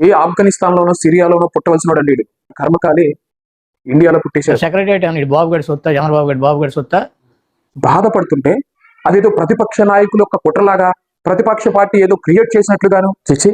ఏ ఆఫ్ఘనిస్తాన్లోనో సిరియాలోనో పుట్టవలసిన వాడు వీడు కర్మకాలి ఇండియాలో పుట్టేశారు సెక్రటరియట్ అన్నాడు బాబు గడి సొత్తా చంద్రబాబు గడి బాబు గడి సొత్తా? బాధపడుతుంటే అదేదో ప్రతిపక్ష నాయకుల యొక్క కుట్రలాగా ప్రతిపక్ష పార్టీ ఏదో క్రియేట్ చేసినట్లుగాను చేసి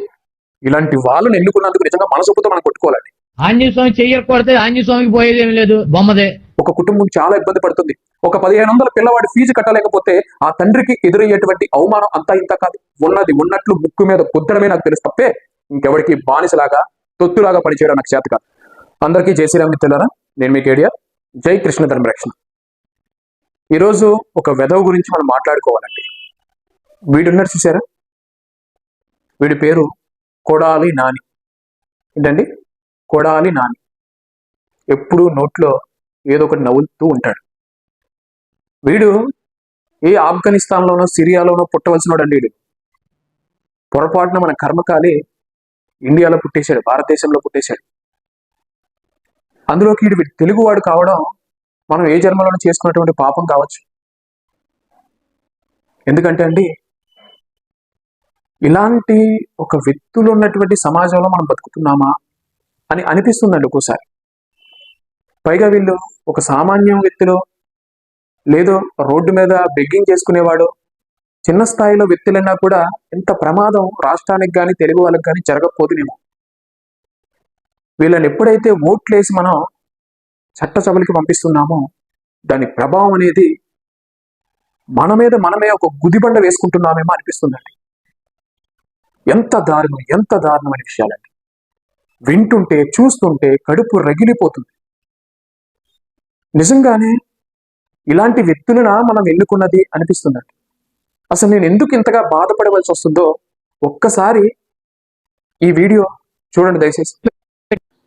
ఇలాంటి వాళ్ళని ఎన్నుకున్నందుకు నిజంగా మనసొప్పుతో మనం కొట్టుకోవాలండి. ఆంజనేయ స్వామి చెయ్యరు కొడితే ఆంజనేయ స్వామికి పోయేది ఏం లేదు బొమ్మదే. ఒక కుటుంబం చాలా ఇబ్బంది పడుతుంది. ఒక పదిహేను వందల పిల్లవాడి ఫీజు కట్టలేకపోతే ఆ తండ్రికి ఎదురయ్యేటువంటి అవమానం అంతా ఇంత కాదు. ఉన్నది ఉన్నట్లు ముక్కు మీద కుద్దడమే నాకు తెలుసు తప్పే. ఇంకెవరికి బానిసలాగా తొత్తులాగా పనిచేయడం నాకు చేత కాదు అందరికీ జై శ్రీరామ్ మిత్రులారా నేను మీకు ఏడియా జై కృష్ణ ధర్మరక్షణ. ఈరోజు ఒక వెధవ గురించి మనం మాట్లాడుకోవాలండి. వీడున్నారు చూసారా? వీడి పేరు కొడాలి నాని. ఏంటండి? కొడాలి నాని. ఎప్పుడూ నోట్లో ఏదో ఒకటి నవ్వుతూ ఉంటాడు. వీడు ఏ ఆఫ్ఘనిస్తాన్లోనో సిరియాలోనో పుట్టవలసిన వాడండి వీడు. పొరపాటున మన కర్మకాలి ఇండియాలో పుట్టేశాడు భారతదేశంలో పుట్టేశాడు. అందులోకి వీడు తెలుగువాడు కావడం మనం ఏ జన్మలోనూ చేసుకున్నటువంటి పాపం కావచ్చు. ఎందుకంటే అండి ఇలాంటి ఒక వ్యక్తులు ఉన్నటువంటి సమాజంలో మనం బతుకుతున్నామా అని అనిపిస్తుందండి ఒక్కోసారి. పైగా వీళ్ళు ఒక సామాన్య వ్యక్తిలో లేదో రోడ్డు మీద బెగ్గింగ్ చేసుకునేవాడు చిన్న స్థాయిలో వ్యక్తులన్నా కూడా ఎంత ప్రమాదం రాష్ట్రానికి కానీ తెలుగు వాళ్ళకి కానీ జరగకపోదునేమో వీళ్ళని ఎప్పుడైతే ఓట్లేసి మనం చట్టసభలకి పంపిస్తున్నామో దాని ప్రభావం అనేది మన మీద మనమే ఒక గుదిబండ వేసుకుంటున్నామేమో అనిపిస్తుందండి. ఎంత దారుణం ఎంత దారుణమైన విషయాలండి. వింటుంటే చూస్తుంటే కడుపు రగిలిపోతుంది. నిజంగానే ఇలాంటి వ్యక్తులన మనం ఎన్నుకున్నది అనిపిస్తుందండి. అసలు నేను ఎందుకు ఇంతగా బాధపడవలసి వస్తుందో ఒక్కసారి ఈ వీడియో చూడండి దయచేసి.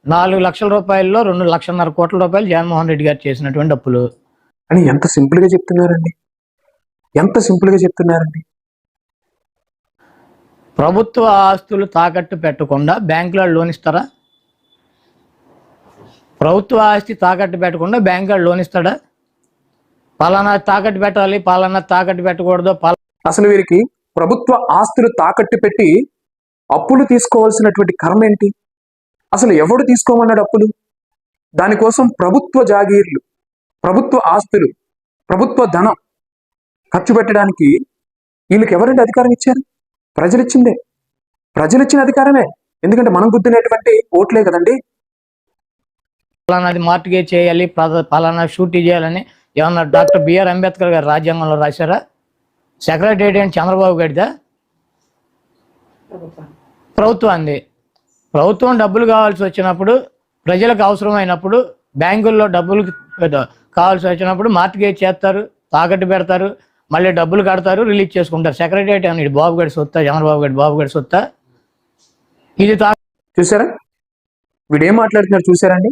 నాలుగు లక్షల రూపాయల్లో రెండు లక్షన్నర కోట్ల రూపాయలు జగన్మోహన్ రెడ్డి గారు చేసినటువంటి అప్పులు అని ఎంత సింపుల్గా చెప్తున్నారండి? ఎంత సింపుల్గా చెప్తున్నారండి? ప్రభుత్వ ఆస్తులు తాకట్టు పెట్టకుండా బ్యాంకులో లోన్ ఇస్తారా? ప్రభుత్వ ఆస్తి తాకట్టు పెట్టకుండా బ్యాంకులో లోన్ ఇస్తాడా? పలానా తాకట్టు పెట్టాలి పలానా తాకట్టు పెట్టకూడదు పలా అసలు వీరికి ప్రభుత్వ ఆస్తులు తాకట్టు పెట్టి అప్పులు తీసుకోవాల్సినటువంటి కర్మ ఏంటి? అసలు ఎవడు తీసుకోమన్నాడు అప్పులు? దానికోసం ప్రభుత్వ జాగీర్లు ప్రభుత్వ ఆస్తులు ప్రభుత్వ ధనం ఖర్చు పెట్టడానికి వీళ్ళకి ఎవరండి అధికారం ఇచ్చారు? ప్రజలు ప్రజలిచ్చిన అధికారమే. ఎందుకంటే మనం గుద్దినటువంటి ఓట్లే కదండి. పలానాది మార్టిగేజ్ చేయాలి ఫలానా పలానా షూటీ చేయాలని ఏమన్నా డాక్టర్ బిఆర్ అంబేద్కర్ గారు రాజ్యాంగంలో రాశారా? సెక్రటరీ అని చంద్రబాబు గారిదా? ప్రభుత్వాన్ని ప్రభుత్వం డబ్బులు కావాల్సి వచ్చినప్పుడు ప్రజలకు అవసరమైనప్పుడు బ్యాంకుల్లో డబ్బులు కావాల్సి వచ్చినప్పుడు మార్టిగేజ్ చేస్తారు తాకట్టు పెడతారు మళ్ళీ డబ్బులు కడతారు రిలీజ్ చేసుకుంటారు. సెక్రటరీ అని బాబు గడి సొత్తా చంద్రబాబు గడి బాబు గడి సొత్తా? ఇది తా చూసారా? వీడేం మాట్లాడుతున్నారు చూసారండి?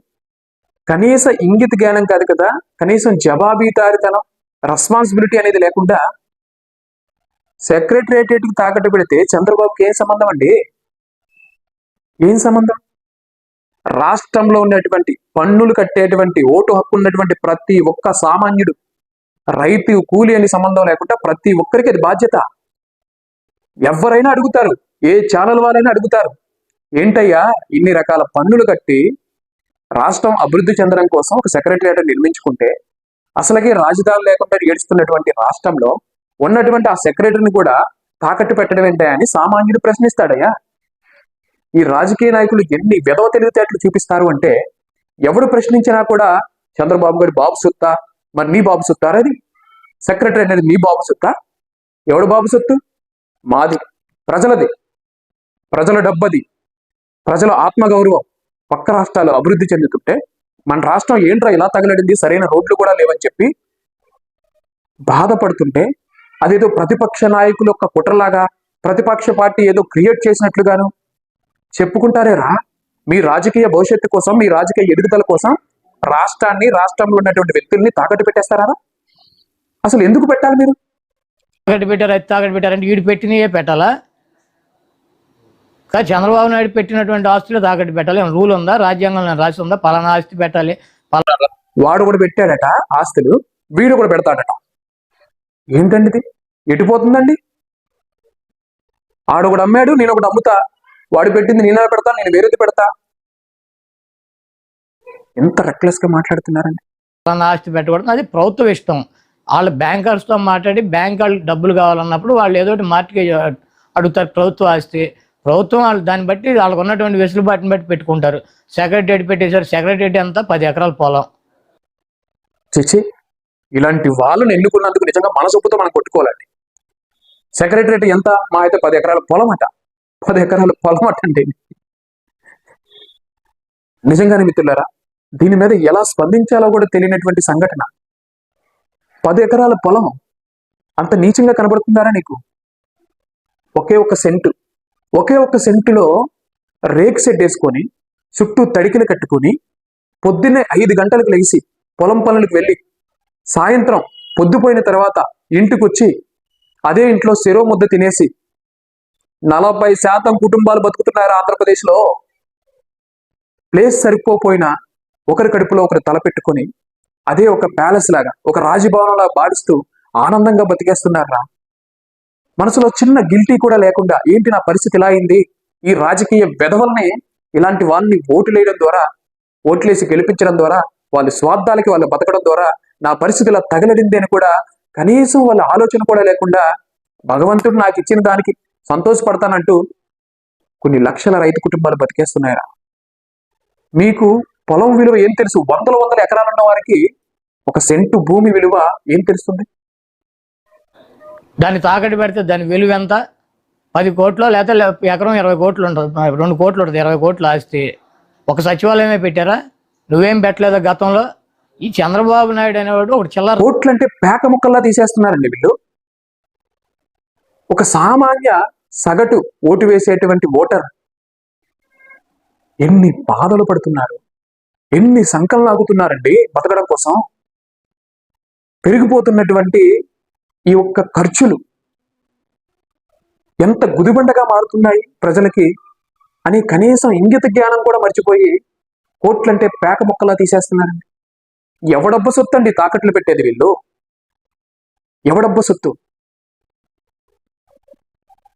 కనీస ఇంగిత జ్ఞానం కాదు కదా కనీసం జవాబీదారితనం రెస్పాన్సిబిలిటీ అనేది లేకుండా సెక్రటరేటికి తాకట్టు పెడితే చంద్రబాబుకి ఏం సంబంధం అండి? ఏం సంబంధం? రాష్ట్రంలో ఉన్నటువంటి పన్నులు కట్టేటువంటి ఓటు హక్కు ఉన్నటువంటి ప్రతి ఒక్క సామాన్యుడు రైతు కూలి అని సంబంధం లేకుండా ప్రతి ఒక్కరికి అది బాధ్యత. ఎవరైనా అడుగుతారు ఏ ఛానల్ వాళ్ళైనా అడుగుతారు ఏంటయ్యా ఇన్ని రకాల పన్నులు కట్టి రాష్ట్రం అభివృద్ధి చెందడం కోసం ఒక సెక్రటరియట్ నిర్మించుకుంటే అసలుకి రాజధాని లేకుండా ఏడుస్తున్నటువంటి రాష్ట్రంలో ఉన్నటువంటి ఆ సెక్రటరీని కూడా తాకట్టు పెట్టడం ఏంటా అని సామాన్యుడు ప్రశ్నిస్తాడయ్యా. ఈ రాజకీయ నాయకులు ఎన్ని విధవ తెలివితేటలు చూపిస్తారు అంటే ఎవడు ప్రశ్నించినా కూడా చంద్రబాబు గారి బాబు సొత్తా మరి నీ బాబు సొత్తారా అది. సెక్రటరీ అనేది నీ బాబు సొత్తా? ఎవడు బాబు సొత్తు? మాది. ప్రజలది. ప్రజల డబ్బది. ప్రజల ఆత్మగౌరవం పక్క రాష్ట్రాలు అభివృద్ధి చెందుతుంటే మన రాష్ట్రం ఏంట్రా ఇలా తగలడింది? సరైన రోడ్లు కూడా లేవని చెప్పి బాధపడుతుంటే అదేదో ప్రతిపక్ష నాయకుల యొక్క కుట్రలాగా ప్రతిపక్ష పార్టీ ఏదో క్రియేట్ చేసినట్లుగాను చెప్పుకుంటారేరా? మీ రాజకీయ భవిష్యత్తు కోసం మీ రాజకీయ ఎదుగుదల కోసం రాష్ట్రాన్ని రాష్ట్రంలో ఉన్నటువంటి వ్యక్తుల్ని తాకట్టు పెట్టేస్తారా అసలు ఎందుకు పెట్టాలి మీరు? తాకట్టు పెట్టారు అది తాకట్టు పెట్టారంటే వీడు పెట్టినయే పెట్టాలా? కానీ చంద్రబాబు నాయుడు పెట్టినటువంటి ఆస్తులు తాకట్టు పెట్టాలి. రూల్ ఉందా? రాజ్యాంగంలో రాసి ఉందా? పలానా ఆస్తి పెట్టాలి. పలానా వాడు కూడా పెట్టాడట ఆస్తులు వీడు కూడా పెడతాడట. ఏంటండి ఇది? ఎటుపోతుందండి ఆడు ఒకడు అమ్మాడు నేను ఒకటి అమ్ముతా. వాడు పెట్టింది నేనే పెడతా నేను వేరేది పెడతా. ఎంత రెక్లెస్గా మాట్లాడుతున్నారండి. తన ఆస్తి పెట్టకూడదు. అది ప్రభుత్వం ఇష్టం. వాళ్ళు బ్యాంకర్స్తో మాట్లాడి బ్యాంక్ వాళ్ళు డబ్బులు కావాలన్నప్పుడు వాళ్ళు ఏదో ఒకటి మార్టిగేజ్ అడుగుతారు ప్రభుత్వ ఆస్తి. ప్రభుత్వం వాళ్ళు దాన్ని బట్టి వాళ్ళకు ఉన్నటువంటి వెసులుబాటుని బట్టి పెట్టుకుంటారు. సెక్రటరీ పెట్టేశారు. సెక్రటరీ అంతా పది ఎకరాల పొలం. చిచి ఇలాంటి వాళ్ళని ఎన్నుకున్నందుకు నిజంగా మనసొప్పుతో మనం కొట్టుకోవాలండి. సెక్రటరేట్ ఎంత? మా అయితే పది ఎకరాల పొలం అట. పది ఎకరాల పొలం అట అండి నిజంగానే మిత్రులారా దీని మీద ఎలా స్పందించాలో కూడా తెలియనటువంటి సంఘటన. పది ఎకరాల పొలం అంత నీచంగా కనబడుతుందారా నీకు? ఒకే ఒక సెంటు. ఒకే ఒక్క సెంటులో రేక్ సెట్ వేసుకొని చుట్టూ తడికిలు కట్టుకొని పొద్దున్నే ఐదు గంటలకు లేచి పొలం పనులకు వెళ్ళి సాయంత్రం పొద్దుపోయిన తర్వాత ఇంటికొచ్చి అదే ఇంట్లో శరో ముద్ద తినేసి నలభై శాతం కుటుంబాలు బతుకుతున్నారు ఆంధ్రప్రదేశ్లో? ప్లేస్ సరిపోపోయినా ఒకరి కడుపులో ఒకరు తలపెట్టుకొని అదే ఒక ప్యాలెస్ లాగా ఒక రాజభవనంలా భావిస్తూ ఆనందంగా బతికేస్తున్నారా? మనసులో చిన్న గిల్టీ కూడా లేకుండా ఏంటి నా పరిస్థితి ఇలా అయింది? ఈ రాజకీయ వెధవల్ని ఇలాంటి వాళ్ళని ఓటులేయడం ద్వారా ఓట్లేసి గెలిపించడం ద్వారా వాళ్ళ స్వార్థాలకి వాళ్ళు బతకడం ద్వారా నా పరిస్థితి ఇలా తగలడింది అని కూడా కనీసం వాళ్ళ ఆలోచన కూడా లేకుండా భగవంతుడు నాకు ఇచ్చిన దానికి సంతోషపడతానంటూ కొన్ని లక్షల రైతు కుటుంబాలు బతికేస్తున్నాయరా. మీకు పొలం విలువ ఏం తెలుసు? వందల వందల ఎకరాలు ఉన్న వారికి ఒక సెంటు భూమి విలువ ఏం తెలుస్తుంది? దాన్ని తాకట్టు పెడితే దాని విలువ ఎంత? పది కోట్లు లేకపోతే ఎకరం ఇరవై కోట్లు ఉంటుంది. రెండు కోట్లు ఉంటుంది. ఇరవై కోట్లు ఆస్తి. ఒక సచివాలయమే పెట్టారా? నువ్వేం పెట్టలేదా గతంలో? ఈ చంద్రబాబు నాయుడు అనేవాడు ఒక చిల్లర ఓట్లు అంటే పేక ముక్కల్లా తీసేస్తున్నారండి వీళ్ళు. ఒక సామాన్య సగటు ఓటు వేసేటువంటి ఓటర్ ఎన్ని బాధలు పడుతున్నారు ఎన్ని సంకలం ఆగుతున్నారండి బతకడం కోసం. పెరిగిపోతున్నటువంటి ఈ ఒక్క ఖర్చులు ఎంత గుదిబండగా మారుతున్నాయి ప్రజలకి అని కనీసం ఇంగిత జ్ఞానం కూడా మర్చిపోయి కోట్లంటే పేక ముక్కలా తీసేస్తున్నారండి. ఎవడబ్బ సొత్తు అండి తాకట్లు పెట్టేది వీళ్ళు? ఎవడబ్బ సొత్తు?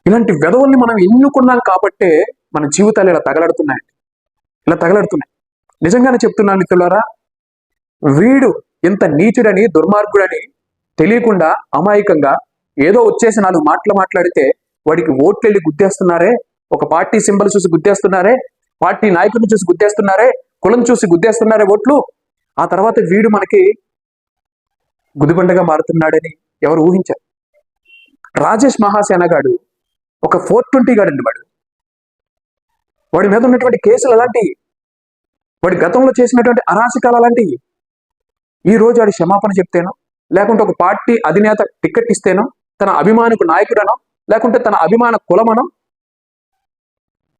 ఇలాంటి వెధవుల్ని మనం ఎన్నుకున్నాం కాబట్టే మన జీవితాలు ఇలా తగలడుతున్నాయండి. ఇలా తగలడుతున్నాయి. నిజంగానే చెప్తున్నాను మిత్రులారా వీడు ఎంత నీచుడని దుర్మార్గుడని తెలియకుండా అమాయకంగా ఏదో వచ్చేసి నాలుగు మాటలు మాట్లాడితే వాడికి ఓట్లు గుద్దేస్తున్నారే ఒక పార్టీ సింబల్ చూసి గుద్దేస్తున్నారే పార్టీ నాయకుడిని చూసి గుద్దేస్తున్నారే కులం చూసి గుద్దేస్తున్నారే ఓట్లు ఆ తర్వాత వీడు మనకి గుదిబండగా మారుతున్నాడని ఎవరు ఊహించారు? రాజేష్ మహాసేనగాడు ఒక ఫోర్ ట్వంటీ గాడండి వాడు. వాడి మీద ఉన్నటువంటి కేసులు అలాంటివి వాడి గతంలో చేసినటువంటి అరాచకాలు అలాంటివి ఈ రోజు వాడి క్షమాపణ చెప్తేనో లేకుంటే ఒక పార్టీ అధినేత టికెట్ ఇస్తేనో తన అభిమానికు నాయకుడనో లేకుంటే తన అభిమాన కులమనో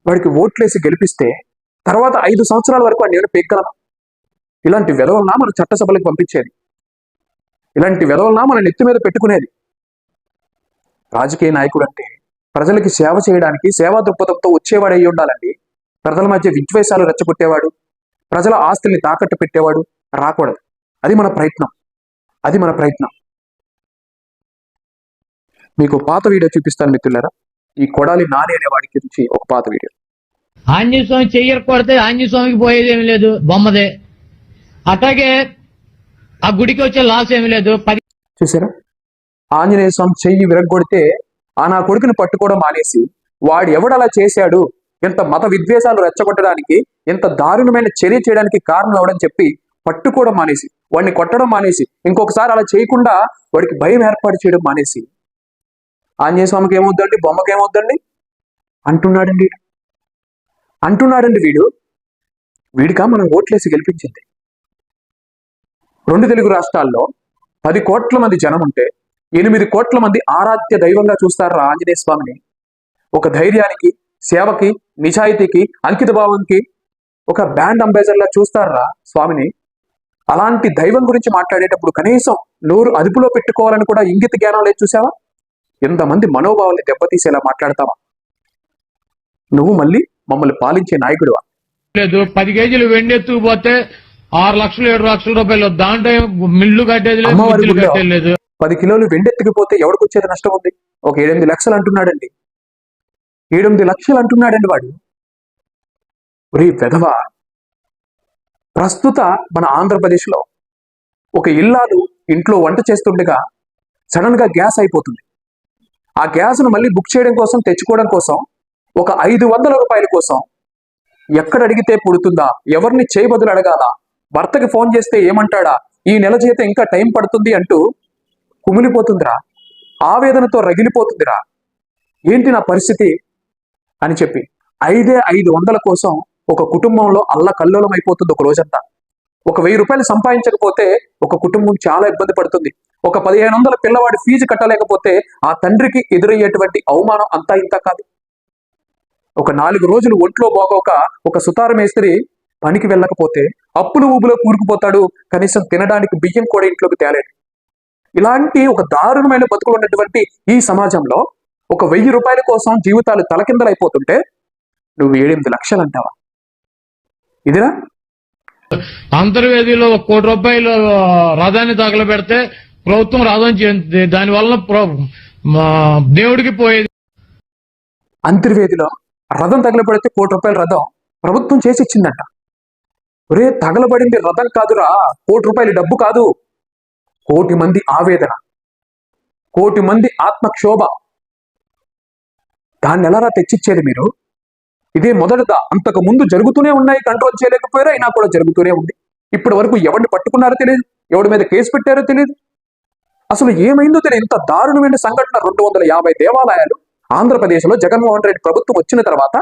వాడికి ఓట్లేసి గెలిపిస్తే తర్వాత ఐదు సంవత్సరాల వరకు వాడిని ఏమైనా పెగ్గలమా ఇలాంటి విధవలనా మన చట్టసభలకు పంపించేది. ఇలాంటి విధవలనా మన నెత్తి మీద పెట్టుకునేది. రాజకీయ నాయకుడు అంటే ప్రజలకి సేవ చేయడానికి సేవా దృక్పథంతో వచ్చేవాడు ఉండాలండి. ప్రజల మధ్య విద్వేషాలు రెచ్చగొట్టేవాడు ప్రజల ఆస్తుల్ని తాకట్టు పెట్టేవాడు రాకూడదు. అది మన ప్రయత్నం. అది మన ప్రయత్నం. మీకు పాత వీడియో చూపిస్తాను మిత్రులారా. ఈ కొడాలి నాని అనే వాడి గురించి ఒక పాత వీడియో. ఆంజనేయ స్వామి చెయ్యరు ఆంజనేయ స్వామికి పోయేది ఏమి లేదు బొమ్మదే. అట్లాగే ఆ గుడికి వచ్చే లాస్ ఏమి లేదు. పది చూసారా? ఆంజనేయ స్వామి చెయ్యి విరగొడితే ఆ నా కొడుకుని పట్టుకోవడం మానేసి వాడు ఎవడు అలా చేశాడు? ఎంత మత విద్వేషాలు రెచ్చగొట్టడానికి ఎంత దారుణమైన చర్య చేయడానికి కారణం అవడని చెప్పి పట్టుకోవడం మానేసి వాడిని కొట్టడం మానేసి ఇంకొకసారి అలా చేయకుండా వాడికి భయం ఏర్పాటు చేయడం మానేసి. ఆంజనేయ స్వామికి ఏమవుద్దండి బొమ్మకి ఏమవుద్దండి అంటున్నాడండి అంటున్నాడండి వీడు. వీడికా మనం ఓట్లేసి గెలిపించింది. రెండు తెలుగు రాష్ట్రాల్లో పది కోట్ల మంది జనం ఉంటే ఎనిమిది కోట్ల మంది ఆరాధ్య దైవంగా చూస్తారు ఆంజనేయ స్వామిని? ఒక ధైర్యానికి సేవకి నిజాయితీకి అంకిత భావంకి ఒక బ్యాండ్ అంబాసిడర్లా చూస్తారా స్వామిని? అలాంటి దైవం గురించి మాట్లాడేటప్పుడు కనీసం నోరు అదుపులో పెట్టుకోవాలని కూడా ఇంగిత జ్ఞానం లేదు చూసావా ఎంతమంది మనోభావాల్ని దెబ్బతీసేలా మాట్లాడతావా? నువ్వు మళ్ళీ మమ్మల్ని పాలించే నాయకుడువా? లేదు పది కేజీలు వెండెత్తుకుపోతే ఆరు లక్షలు ఏడు లక్షల రూపాయలు. దాంట్లో మిల్లు కట్టేది లేదు. కట్టేది లేదు. పది కిలోలు వెండెత్తుకుపోతే ఎవరికి వచ్చేది నష్టం ఉంది? ఒక ఏడెనిమిది లక్షలు అంటున్నాడండి. ఏడెనిమిది లక్షలు అంటున్నాడండి వాడు. ఒరే వెధవ ప్రస్తుత మన ఆంధ్రప్రదేశ్లో ఒక ఇల్లాలు ఇంట్లో వంట చేస్తుండగా సడన్గా గ్యాస్ అయిపోతుంది. ఆ గ్యాస్ను మళ్ళీ బుక్ చేయడం కోసం తెచ్చుకోవడం కోసం ఒక ఐదు వందల రూపాయల కోసం ఎక్కడ అడిగితే పుడుతుందా? ఎవరిని చేయబదులు అడగాల? భర్తకి ఫోన్ చేస్తే ఏమంటాడా? ఈ నెల జీతం ఇంకా టైం పడుతుంది అంటూ కుమిలిపోతుందిరా. ఆవేదనతో రగిలిపోతుందిరా. ఏంటి నా పరిస్థితి? అని చెప్పి ఐదే ఐదు వందల కోసం ఒక కుటుంబంలో అల్ల కల్లోలం అయిపోతుంది ఒక రోజంతా. ఒక వెయ్యి రూపాయలు సంపాదించకపోతే ఒక కుటుంబం చాలా ఇబ్బంది పడుతుంది. ఒక పదిహేను వందల పిల్లవాడి ఫీజు కట్టలేకపోతే ఆ తండ్రికి ఎదురయ్యేటువంటి అవమానం అంతా ఇంత కాదు. ఒక నాలుగు రోజులు ఒంట్లో బాగోక ఒక సుతార మేస్త్రి పనికి వెళ్ళకపోతే అప్పులు ఊబులో కూరుకుపోతాడు. కనీసం తినడానికి బియ్యం కూడా ఇంట్లోకి తేలేడు ఇలాంటి ఒక దారుణమైన బతుకులు ఉన్నటువంటి ఈ సమాజంలో ఒక వెయ్యి రూపాయల కోసం జీవితాలు తలకిందలైపోతుంటే నువ్వు ఏడెనిమిది లక్షలు అంటావా? ఇదిరా? అంతర్వేదిలో ఒక కోటి రూపాయలు రథాన్ని తగలబెడితే ప్రభుత్వం రథం చెందుతుంది దానివల్ల ప్ర- మా దేవుడికి పోయేది. అంతర్వేదిలో రథం తగలబడితే కోటి రూపాయల రథం ప్రభుత్వం చేసి ఇచ్చిందంట. ఒరే తగలబడింది రథం కాదురా. కోటి రూపాయల డబ్బు కాదు. కోటి మంది ఆవేదన. కోటి మంది ఆత్మక్షోభ. దాన్ని ఎలారా తెచ్చిచ్చేది మీరు? ఇదే మొదటిదా. అంతకు ముందు జరుగుతూనే ఉన్నాయి కంట్రోల్ చేయలేకపోయారో అయినా కూడా జరుగుతూనే ఉంది. ఇప్పటి వరకు ఎవరిని పట్టుకున్నారో తెలియదు ఎవడి మీద కేసు పెట్టారో తెలియదు అసలు ఏమైందో తెలియదు ఇంత దారుణమైన సంఘటన రెండు వందల యాభై దేవాలయాలు ఆంధ్రప్రదేశ్లో జగన్మోహన్ రెడ్డి ప్రభుత్వం వచ్చిన తర్వాత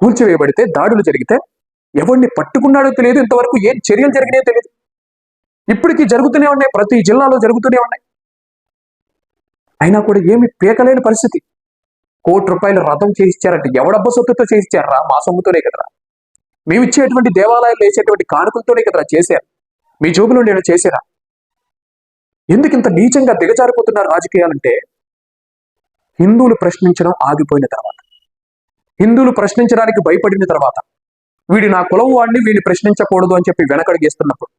కూల్చివేయబడితే దాడులు జరిగితే ఎవరిని పట్టుకున్నాడో తెలియదు. ఇంతవరకు ఏం చర్యలు జరిగినాయో తెలియదు. ఇప్పటికీ జరుగుతూనే ఉన్నాయి. ప్రతి జిల్లాలో జరుగుతూనే ఉన్నాయి. అయినా కూడా ఏమి పీకలేని పరిస్థితి. కోటి రూపాయలు రథం చేయిచ్చారంటే ఎవడబ్బ సొత్తుతో చేయిచ్చారా మా సొమ్ముతోనే కదరా. మేము ఇచ్చేటువంటి దేవాలయాలు వేసేటువంటి కానుకలతోనే కదరా చేశారు. మీ జోబులో నేను చేశారా? ఎందుకు ఇంత నీచంగా దిగజారిపోతున్నారు రాజకీయాలంటే హిందువులు ప్రశ్నించడం ఆగిపోయిన తర్వాత. హిందువులు ప్రశ్నించడానికి భయపడిన తర్వాత. వీడు నా కులం వాడిని వీడిని ప్రశ్నించకూడదు అని చెప్పి వెనకడిగేస్తున్నప్పుడు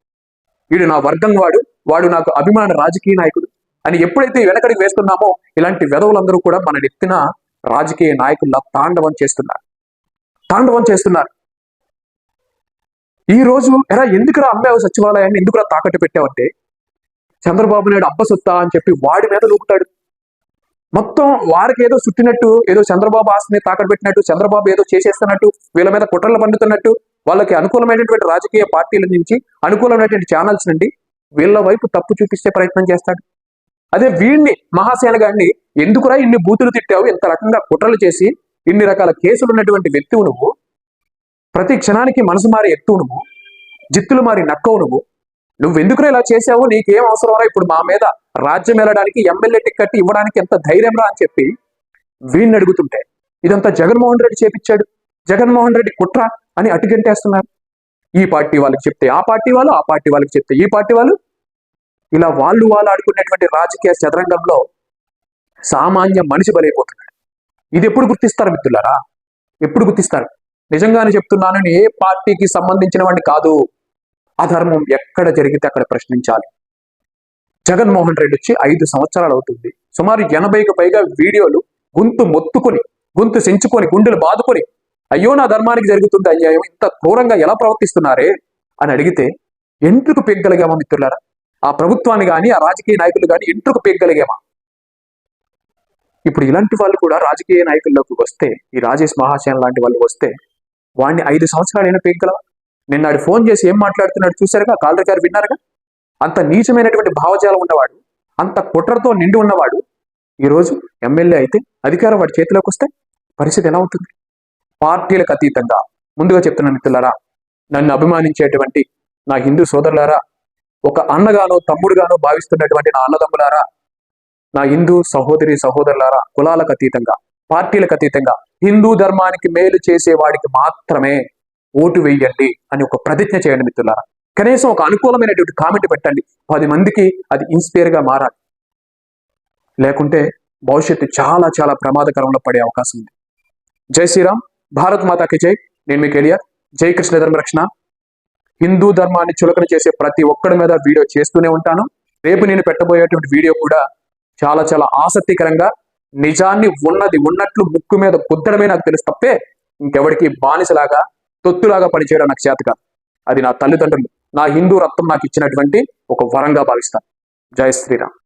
వీడు నా వర్గం వాడు వాడు నాకు అభిమాన రాజకీయ నాయకుడు అని ఎప్పుడైతే వెనకడికి వేస్తున్నామో ఇలాంటి వెధవులందరూ కూడా మన నెత్తిన రాజకీయ నాయకుల్లా తాండవం చేస్తున్నారు. తాండవం చేస్తున్నారు. ఈ రోజు ఎరా ఎందుకురా అమ్మావు సచివాలయాన్ని ఎందుకురా తాకట్టు పెట్టావంటే? చంద్రబాబు నాయుడు అబ్బ సొత్తా అని చెప్పి వాడి మీద లూపుతాడు మొత్తం వారికి ఏదో చుట్టినట్టు ఏదో చంద్రబాబు ఆస్తిని తాకట్టు పెట్టినట్టు చంద్రబాబు ఏదో చేసేస్తున్నట్టు వీళ్ళ మీద కుట్రలు పండుతున్నట్టు వాళ్ళకి అనుకూలమైనటువంటి రాజకీయ పార్టీల నుంచి అనుకూలమైనటువంటి ఛానల్స్ నుండి వీళ్ళ వైపు తప్పు చూపిస్తే ప్రయత్నం చేస్తాడు. అదే వీడిని మహాసేన గారిని ఎందుకురా ఇన్ని బూతులు తిట్టావు ఇంత రకంగా కుట్రలు చేసి ఇన్ని రకాల కేసులు ఉన్నటువంటి వ్యక్తివు నువ్వు ప్రతి క్షణానికి మనసు మారి ఎత్తువు నువ్వు జిత్తులు మారి నక్కవు నువ్వు నువ్వెందుకురా ఇలా చేసావు నీకేం అవసరం ఇప్పుడు మా మీద రాజ్యం వెళ్ళడానికి ఎమ్మెల్యే టిక్కెట్ ఇవ్వడానికి ఎంత ధైర్యం రా అని చెప్పి వీణ్ణి అడుగుతుంటే ఇదంతా జగన్మోహన్ రెడ్డి చేపించాడు. జగన్మోహన్ రెడ్డి కుట్ర అని అటుగంటేస్తున్నారు. ఈ పార్టీ వాళ్ళకి చెప్తే ఆ పార్టీ వాళ్ళు ఆ పార్టీ వాళ్ళకి చెప్తే ఈ పార్టీ వాళ్ళు. ఇలా వాళ్ళు వాళ్ళు ఆడుకునేటువంటి రాజకీయ చదరంగంలో సామాన్య మనిషి బలైపోతున్నాడు. ఇది ఎప్పుడు గుర్తిస్తారు మిత్రులారా? ఎప్పుడు గుర్తిస్తారు? నిజంగానే చెప్తున్నాను ఏ పార్టీకి సంబంధించిన వాడిని కాదు. అధర్మం ఎక్కడ జరిగితే అక్కడ ప్రశ్నించాలి. జగన్మోహన్ రెడ్డి వచ్చి ఐదు సంవత్సరాలు అవుతుంది. సుమారు ఎనభైకి పైగా వీడియోలు గొంతు మొత్తుకొని గొంతు సెంచుకొని గుండెలు బాదుకొని అయ్యో నా ధర్మానికి జరుగుతుంది అన్యాయం ఇంత క్రూరంగా ఎలా ప్రవర్తిస్తున్నారే అని అడిగితే ఎంట్రుకు పెగ్గలిగామా మిత్రులారా? ఆ ప్రభుత్వాన్ని కానీ ఆ రాజకీయ నాయకులు కానీ ఎంట్రుకు పెగ్గలిగామా? ఇప్పుడు ఇలాంటి వాళ్ళు కూడా రాజకీయ నాయకుల్లోకి వస్తే ఈ రాజేష్ మహాశయన్ లాంటి వాళ్ళు వస్తే వాడిని ఐదు సంవత్సరాలైనా పెగ్గలవా? నిన్నాడు ఫోన్ చేసి ఏం మాట్లాడుతున్నాడు చూశారుగా? కాలర్ గారు విన్నారుగా? అంత నీచమైనటువంటి భావజాలం ఉన్నవాడు అంత కుట్రతో నిండి ఉన్నవాడు ఈరోజు ఎమ్మెల్యే అయితే అధికారం వాడి చేతిలోకి వస్తే పరిస్థితి ఎలా ఉంటుంది? పార్టీలకు అతీతంగా. ముందుగా చెప్తున్న మిత్రులారా నన్ను అభిమానించేటువంటి నా హిందూ సోదరులారా ఒక అన్నగానో తమ్ముడుగానో భావిస్తున్నటువంటి నా అన్నదమ్ములారా నా హిందూ సహోదరి సహోదరులారా కులాలకు అతీతంగా పార్టీలకు అతీతంగా హిందూ ధర్మానికి మేలు చేసే వాడికి మాత్రమే ఓటు వేయండి అని ఒక ప్రతిజ్ఞ చేయండి మిత్రులారా. కనీసం ఒక అనుకూలమైనటువంటి కామెంట్ పెట్టండి. పది మందికి అది ఇన్స్పైర్గా మారాలి. లేకుంటే భవిష్యత్తు చాలా చాలా ప్రమాదకరంలో పడే అవకాశం ఉంది. జై శ్రీరామ్. భారత్ మాతాకి జై. నేను మీకు ఎలియర్ జై కృష్ణ ధర్మరక్షణ హిందూ ధర్మాన్ని చులకన చేసే ప్రతి ఒక్కడి మీద వీడియో చేస్తూనే ఉంటాను. రేపు నేను పెట్టబోయేటువంటి వీడియో కూడా చాలా చాలా ఆసక్తికరంగా నిజాన్ని ఉన్నది ఉన్నట్లు ముక్కు మీద కుద్దడమే నాకు తెలుసు తప్పే. ఇంకెవరికి బానిసలాగా తొత్తులాగా పనిచేయడం నాకు చేత కాదు. అది నా తల్లిదండ్రులు నా హిందూ రక్తం నాకు ఇచ్చినటువంటి ఒక వరంగా భావిస్తాను. జయ శ్రీరామ్.